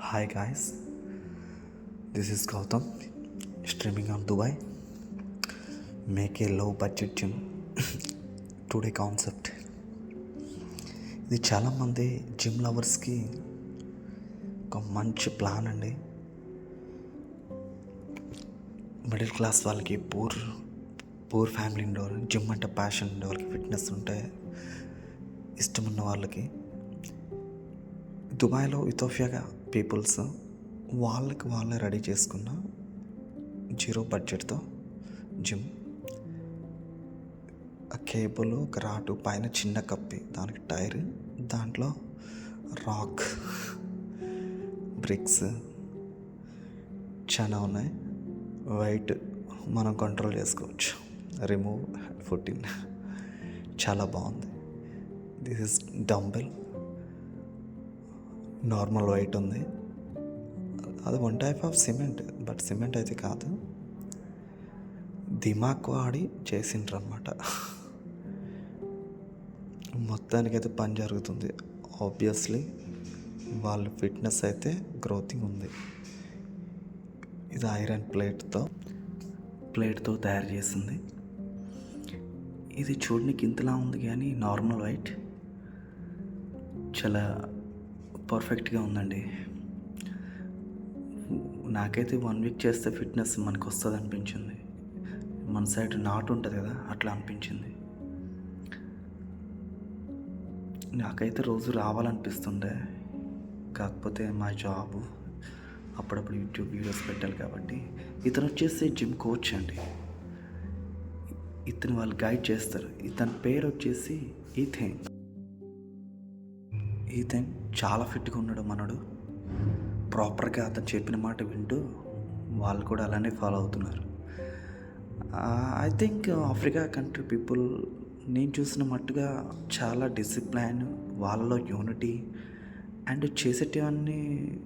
Hi guys this is Gautam streaming on Dubai make a low budget gym today concept ఇది చాలామంది gym లవర్స్కి ఒక మంచి plan అండి. Middle class వాళ్ళకి poor poor family ఉండేవారు gym అంటే ప్యాషన్ ఉండే వాళ్ళకి ఫిట్నెస్ ఉంటే ఇష్టం ఉన్న వాళ్ళకి దుబాయ్లో ఇథోపియా పీపుల్స్ వాళ్ళకి వాళ్ళే రెడీ చేసుకున్న జీరో బడ్జెట్తో జిమ్ ఆ కేబుల్ ఒక రాటు పైన చిన్న కప్పి దానికి టైర్ దాంట్లో రాక్ బ్రిక్స్ చాలా ఉన్నాయి. వెయిట్ మనం కంట్రోల్ చేసుకోవచ్చు. రిమూవ్ ఫుట్టిన్ చాలా బాగుంది. This is dumbbell. Normal white ఉంది. అది one type of cement but cement అయితే కాదు. దిమాక్ వాడి చేసిండ్రు అనమాట మొత్తానికైతే పని జరుగుతుంది. ఆబ్వియస్లీ వాళ్ళ ఫిట్నెస్ అయితే గ్రోతింగ్ ఉంది. ఇది ఐరన్ ప్లేట్తో ప్లేట్తో తయారు చేసింది. ఇది చూడడానికి ఇంతలా ఉంది కానీ నార్మల్ వైట్ చాలా పర్ఫెక్ట్గా ఉందండి. నాకైతే వన్ వీక్ చేస్తే ఫిట్నెస్ మనకు వస్తుంది అనిపించింది మన సైడ్ నాటు ఉంటుంది కదా అట్లా అనిపించింది. నాకైతే రోజు రావాలనిపిస్తుండే. కాకపోతే మా జాబ్ అప్పుడప్పుడు యూట్యూబ్ వీడియోస్ పెట్టాలి కాబట్టి. ఇతను వచ్చేసి జిమ్ కోచ్ అండి. ఇతను వాళ్ళు గైడ్ చేస్తారు. ఇతని పేరు వచ్చేసి ఈథెన్. ఈతన్ చాలా ఫిట్గా ఉన్నాడు మనడు. ప్రాపర్గా అతను చెప్పిన మాట వింటూ వాళ్ళు కూడా అలానే ఫాలో అవుతున్నారు. I think Africa country people నేను చూసిన మట్టుగా చాలా డిసిప్లైన్ వాళ్ళలో యూనిటీ అండ్ చేసేటివన్నీ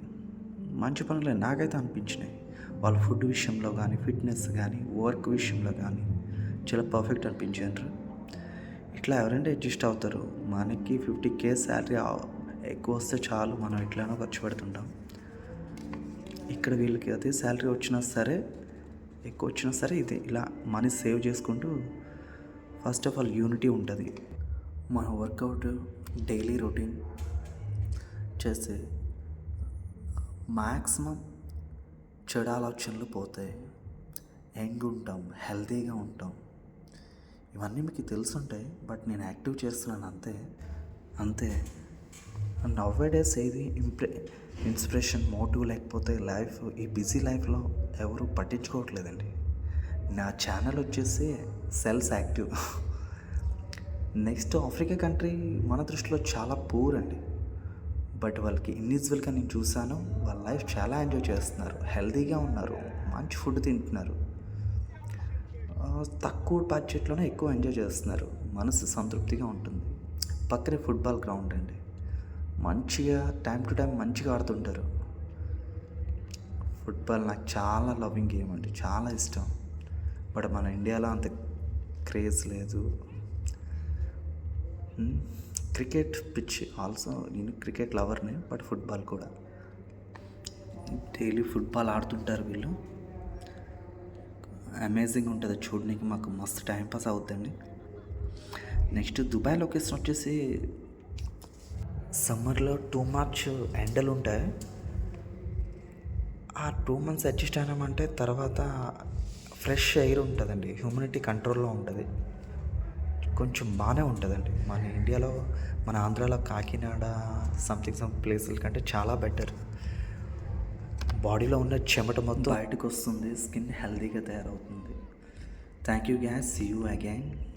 మంచి పనులే నాకైతే అనిపించినాయి. వాళ్ళ ఫుడ్ విషయంలో కానీ ఫిట్నెస్ కానీ వర్క్ విషయంలో కానీ చాలా పర్ఫెక్ట్ అనిపించారు. ఇట్లా ఎవరైనా అడ్జస్ట్ అవుతారు. మనకి ఫిఫ్టీ కే శాలరీ ఎక్కువ వస్తే చాలు మనం ఎట్లానో ఖర్చు పెడుతుంటాం. ఇక్కడ వీళ్ళకి అదే శాలరీ వచ్చినా సరే ఎక్కువ వచ్చినా సరే ఇది ఇలా మనీ సేవ్ చేసుకుంటూ ఫస్ట్ ఆఫ్ ఆల్ యూనిటీ ఉంటుంది. మన వర్కౌట్ డైలీ రొటీన్ చేస్తే మ్యాక్సిమం చెడు ఆలోచనలు పోతాయి. యంగ్ ఉంటాం హెల్తీగా ఉంటాం. ఇవన్నీ మీకు తెలుసుంటాయి బట్ నేను యాక్టివ్ చేస్తున్నాను అంతే. అంతే. నవ్ డేస్ ఏది ఇంప్రె ఇన్స్పిరేషన్ మోటివ్ లేకపోతే లైఫ్ ఈ బిజీ లైఫ్లో ఎవరు పట్టించుకోవట్లేదండి. నా ఛానల్ వచ్చేసి సెల్స్ యాక్టివ్ నెక్స్ట్ ఆఫ్రికా కంట్రీ మన దృష్టిలో చాలా పూర్ అండి. బట్ వాళ్ళకి ఇన్విజువల్గా నేను చూశాను వాళ్ళ లైఫ్ చాలా ఎంజాయ్ చేస్తున్నారు. హెల్తీగా ఉన్నారు మంచి ఫుడ్ తింటున్నారు. తక్కువ బడ్జెట్లోనే ఎక్కువ ఎంజాయ్ చేస్తున్నారు. మనసు సంతృప్తిగా ఉంటుంది. పక్కనే ఫుట్బాల్ గ్రౌండ్ అండి. మంచిగా టైం టు టైం మంచిగా ఆడుతుంటారు. ఫుట్బాల్ నాకు చాలా లవింగ్ గేమ్ అండి. చాలా ఇష్టం. బట్ మన ఇండియాలో అంత క్రేజ్ లేదు. క్రికెట్ పిచ్ ఆల్సో నేను క్రికెట్ లవర్నే బట్ ఫుట్బాల్ కూడా. డైలీ ఫుట్బాల్ ఆడుతుంటారు వీళ్ళు. అమేజింగ్ ఉంటుంది చూడడానికి మాకు. మస్తు టైం పాస్ అవుతుందండి నెక్స్ట్ దుబాయ్ లొకేషన్ వచ్చేసి సమ్మర్లో టూ మచ్ ఎండలు ఉంటాయి. ఆ టూ మంత్స్ అడ్జస్ట్ అయినామంటే తర్వాత ఫ్రెష్ ఎయిర్ ఉంటుందండి. హ్యూమిడిటీ కంట్రోల్లో ఉంటుంది. కొంచెం బాగానే ఉంటుందండి. మన ఇండియాలో మన ఆంధ్రాలో కాకినాడ సంథింగ్ సమ్ ప్లేసుల కంటే చాలా బెటర్ బాడీలో ఉన్న చెమట మొత్తం బయటకు వస్తుంది స్కిన్ హెల్తీగా తయారవుతుంది. Thank you guys see you again